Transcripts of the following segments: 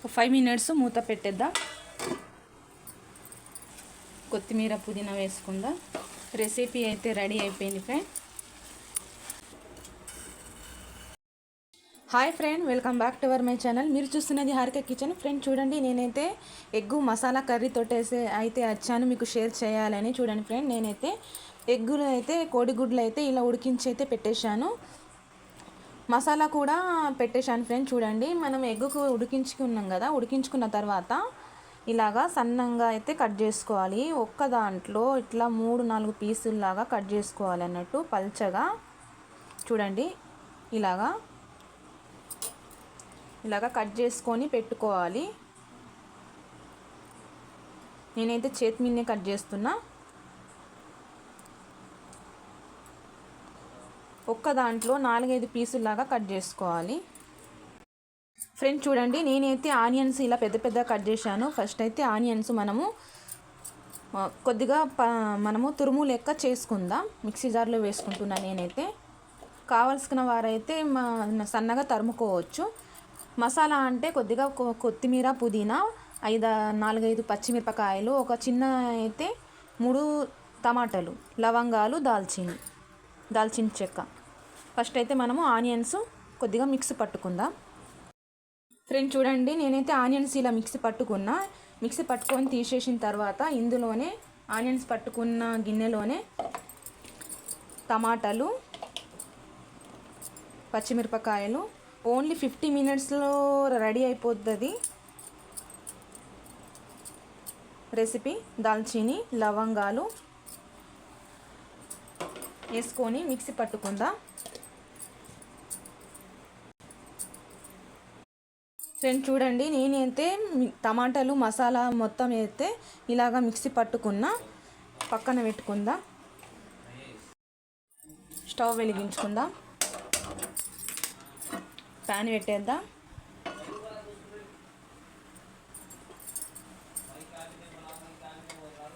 ఒక five minutes మూత పెట్టేద్దాం? కొత్తిమీర పుదీనా వేసుకుందాం? రెసిపీ అయితే రెడీ అయిపోయింది friend hi friend welcome back to our my channel మీరు చూస్తున్నది హారిక కిచెన్. ఫ్రెండ్ చూడండి నేనైతే ఎగ్గు మసాలా కర్రీ తోటేసి అయితే వచ్చాను. మీకు షేర్ చేయాలని చూడండి ఫ్రెండ్ నేనైతే ఎగ్గులు అయితే కోడిగుడ్లు అయితే ఇలా ఉడికించి అయితే పెట్టేశాను. మసాలా కూడా పెట్టేశాను ఫ్రెండ్ చూడండి. మనం ఎగ్గుకు ఉడికించుకున్నాం కదా ఉడికించుకున్న తర్వాత ఇలాగా సన్నంగా అయితే కట్ చేసుకోవాలి. ఒక్క దాంట్లో ఇట్లా మూడు నాలుగు పీసుల్లాగా కట్ చేసుకోవాలి అన్నట్టు పల్చగా. చూడండి ఇలాగా. ఇలాగా కట్ చేసుకొని పెట్టుకోవాలి. నేనైతే చేతి మీదనే కట్ చేస్తున్నా. ఒక్క దాంట్లో నాలుగైదు పీసుల్లాగా కట్ చేసుకోవాలి. ఫ్రెండ్స్ చూడండి నేనైతే ఆనియన్స్ ఇలా పెద్ద పెద్ద కట్ చేశాను. ఫస్ట్ అయితే ఆనియన్స్ మనము కొద్దిగా ప మనము తురుము లెక్క చేసుకుందాం. మిక్సీ జార్లో వేసుకుంటున్నా నేనైతే. కావలసిన వారైతే మా- సన్నగా తరుముకోవచ్చు. మసాలా అంటే కొద్దిగా కొ- కొత్తిమీర పుదీనా ఐదు నాలుగైదు పచ్చిమిరపకాయలు ఒక చిన్న అయితే మూడు టమాటాలు లవంగాలు దాల్చిని దాల్చిన చెక్క. ఫస్ట్ అయితే మనము ఆనియన్స్ కొద్దిగా మిక్స్ పట్టుకుందాం. ఫ్రెండ్ చూడండి నేనైతే ఆనియన్స్ ఇలా మిక్సీ పట్టుకున్నా. మిక్సీ పట్టుకొని తీసేసిన తర్వాత ఇందులోనే ఆనియన్స్ పట్టుకున్న గిన్నెలోనే టమాటాలు పచ్చిమిరపకాయలు. ఓన్లీ ఫిఫ్టీ మినిట్స్లో రెడీ అయిపోతుంది రెసిపీ. దాల్చిని లవంగాలు వేసుకొని మిక్సీ పట్టుకుందాం. ఫ్రెండ్ చూడండి నేనైతే టమాటాలు మసాలా మొత్తం అయితే ఇలాగ మిక్సీ పట్టుకున్న పక్కన పెట్టుకుందా. స్టవ్ వెలిగించుకుందా. ప్యాన్ పెట్టేద్దాం.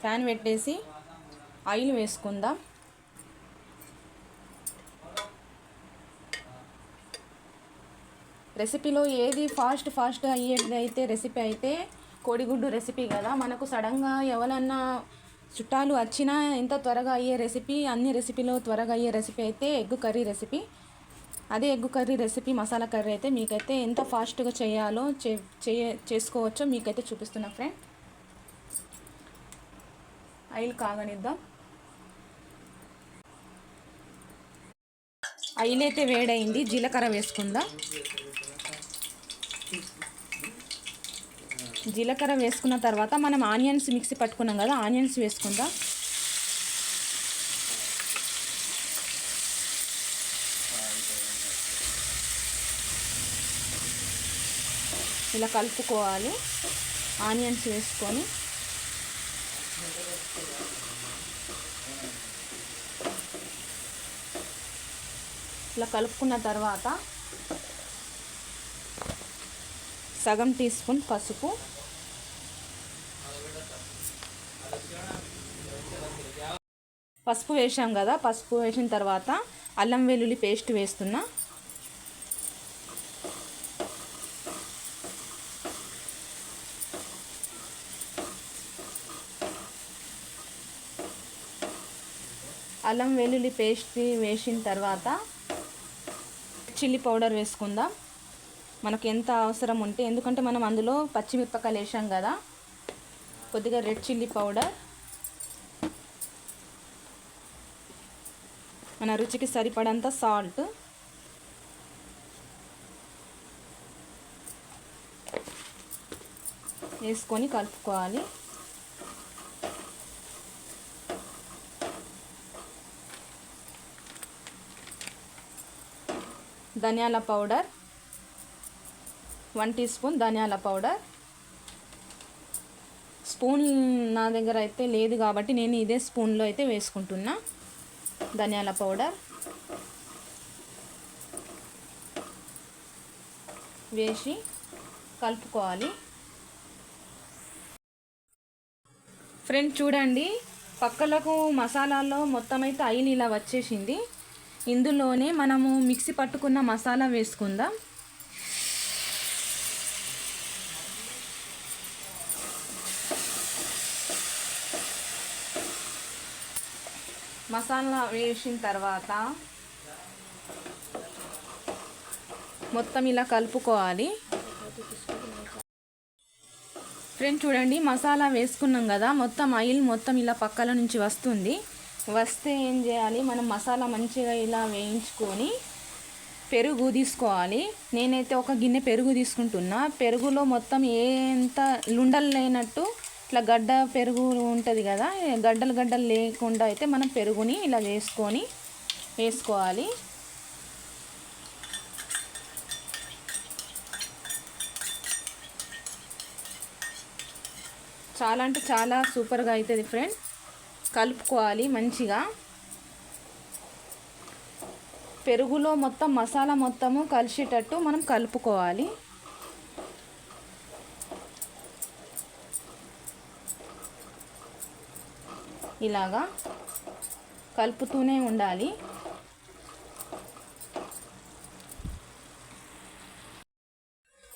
ప్యాన్ పెట్టేసి ఆయిల్ వేసుకుందాం. రెసిపీలో ఏది ఫాస్ట్ ఫాస్ట్ అయ్యేది అయితే రెసిపీ అయితే కోడిగుడ్డు రెసిపీ కదా. మనకు సడన్గా ఎవరన్నా చుట్టాలు వచ్చినా ఎంత త్వరగా అయ్యే రెసిపీ అన్ని రెసిపీలో త్వరగా అయ్యే రెసిపీ అయితే ఎగ్ కర్రీ రెసిపీ. అదే egg curry recipe masala curry అయితే మీకైతే ఎంత ఫాస్ట్గా చేయాలో చే చేసుకోవచ్చో మీకైతే చూపిస్తున్నా ఫ్రెండ్ ఆయిల్ కాగనిద్దాం. ఆయిల్ అయితే వేడైంది. జీలకర్ర వేసుకుందాం. జీలకర్ర వేసుకున్న తర్వాత మనం ఆనియన్స్ మిక్సీ పట్టుకున్నాం కదా ఆనియన్స్ వేసుకుందాం. ఇలా కలుపుకోవాలి. ఆనియన్స్ వేసుకొని ఇలా కలుపుకున్న తర్వాత సగం టీ స్పూన్ పసుపు. పసుపు వేసాం కదా పసుపు వేసిన తర్వాత అల్లం వెల్లుల్లి పేస్ట్ వేస్తున్నా. అల్లం వెల్లుల్లి పేస్ట్ వేసిన తర్వాత చిల్లీ పౌడర్ వేసుకుందాం. మనకు ఎంత అవసరం ఉంటే ఎందుకంటే మనం అందులో పచ్చిమిరపకాయలు వేసాం కదా. కొద్దిగా రెడ్ చిల్లీ పౌడర్. మన రుచికి సరిపడంత సాల్ట్. వేసుకొని కలుపుకోవాలి. ధనియాల పౌడర్. వన్ టీ స్పూన్ ధనియాల పౌడర్. స్పూన్ నా దగ్గర అయితే లేదు కాబట్టి నేను ఇదే స్పూన్లో అయితే వేసుకుంటున్నా ధనియాల పౌడర్. వేసి కలుపుకోవాలి. ఫ్రెండ్ చూడండి పక్కలకు మసాలాలో మొత్తం అయితే ఆయిల్ ఇలా వచ్చేసింది. ఇందులోనే మనము మిక్సీ పట్టుకున్న మసాలా వేసుకుందాం. మసాలా వేసిన తర్వాత మొత్తం ఇలా కలుపుకోవాలి. ఫ్రెండ్ చూడండి మసాలా వేసుకున్నాం కదా మొత్తం ఆయిల్ మొత్తం ఇలా పక్కల నుంచి వస్తుంది. వస్తే ఏం చేయాలి? మనం మసాలా మంచిగా ఇలా వేయించుకొని పెరుగు తీసుకోవాలి. నేనైతే ఒక గిన్నె పెరుగు తీసుకుంటున్నా. పెరుగులో మొత్తం ఎంత లుండలు లేనట్టు ఇట్లా గడ్డ పెరుగు ఉంటుంది కదా గడ్డలు గడ్డలు లేకుండా అయితే మనం పెరుగుని ఇలా వేసుకొని వేసుకోవాలి. చాలా అంటే చాలా సూపర్గా అవుతుంది ఫ్రెండ్. కలుపుకోవాలి మంచిగా. పెరుగులో మొత్తం మసాలా మొత్తము కలిసేటట్టు మనం కలుపుకోవాలి. ఇలాగా కలుపుతూనే ఉండాలి.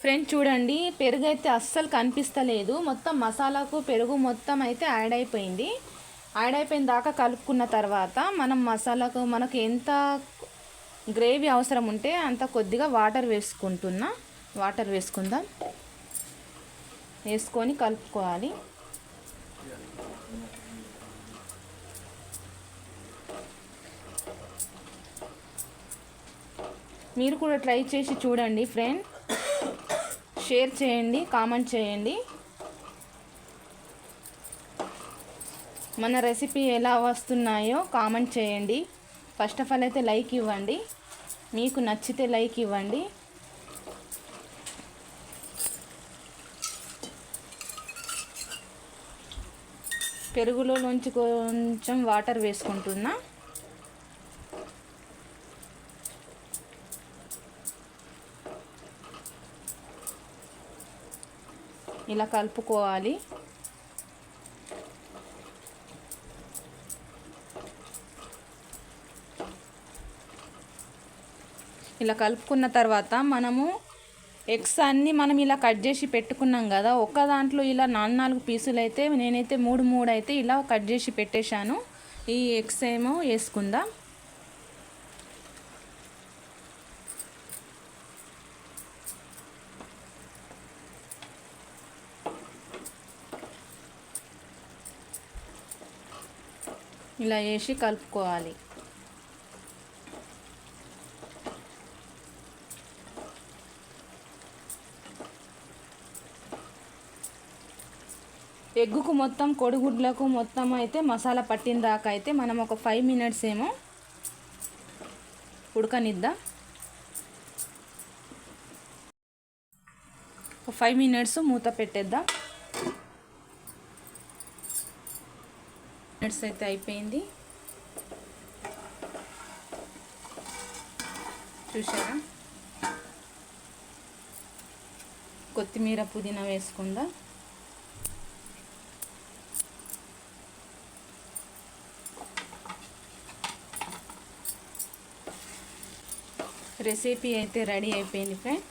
ఫ్రెండ్ చూడండి పెరుగు అయితే అస్సలు కనిపిస్తలేదు. మొత్తం మసాలాకు పెరుగు మొత్తం అయితే యాడ్ అయిపోయింది. యాడ్ అయిపోయిన దాకా కలుపుకున్న తర్వాత మనం మసాలాకు మనకు ఎంత గ్రేవీ అవసరం ఉంటే అంత కొద్దిగా వాటర్ వేసుకుంటున్నా. వాటర్ వేసుకుందాం. వేసుకొని కలుపుకోవాలి. మీరు కూడా ట్రై చేసి చూడండి ఫ్రెండ్. షేర్ చేయండి కామెంట్ చేయండి. మన రెసిపీ ఎలా వస్తున్నాయో కామెంట్ చేయండి. ఫస్ట్ ఆఫ్ ఆల్ అయితే లైక్ ఇవ్వండి. మీకు నచ్చితే లైక్ ఇవ్వండి. పెరుగులో నుంచి కొంచెం వాటర్ వేసుకుంటున్నా. ఇలా కలుపుకోవాలి. ఇలా కలుపుకున్న తర్వాత మనము ఎగ్స్ అన్నీ మనం ఇలా కట్ చేసి పెట్టుకున్నాం కదా ఒక్క దాంట్లో ఇలా నాలుగు నాలుగు పీసులు అయితే నేనైతే మూడు మూడు అయితే ఇలా కట్ చేసి పెట్టేశాను. ఈ ఎగ్స్ ఏమో వేసుకుందాం. ఇలా వేసి కలుపుకోవాలి. ఎగ్గుకు మొత్తం కొడిగుడ్లకు మొత్తం అయితే మసాలా పట్టిన దాకా అయితే మనం ఒక ఫైవ్ మినిట్స్ ఏమో ఉడకనిద్దాం. ఒక ఫైవ్ మినిట్స్ మూత పెట్టేద్దాం. మినిట్స్ అయితే అయిపోయింది. చూసారా కొత్తిమీర పుదీనా వేసుకుందాం. రెసిపీ అయితే రెడీ అయిపోయింది ఫ్రెండ్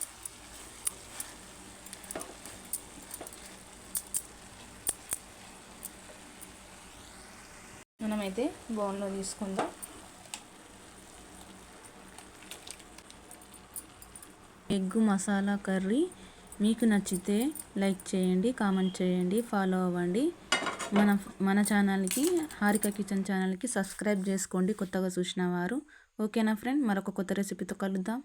మనమైతే బౌల్లో తీసుకుందాం. Egg masala curry. మీకు నచ్చితే లైక్ చేయండి కామెంట్ చేయండి ఫాలో అవ్వండి. మన మన ఛానల్కి హారిక కిచెన్ ఛానల్కి సబ్స్క్రైబ్ చేసుకోండి. కొత్తగా చూసిన వారు ఓకేనా ఫ్రెండ్? మరొక కొత్త రెసిపీతో కలుద్దాం.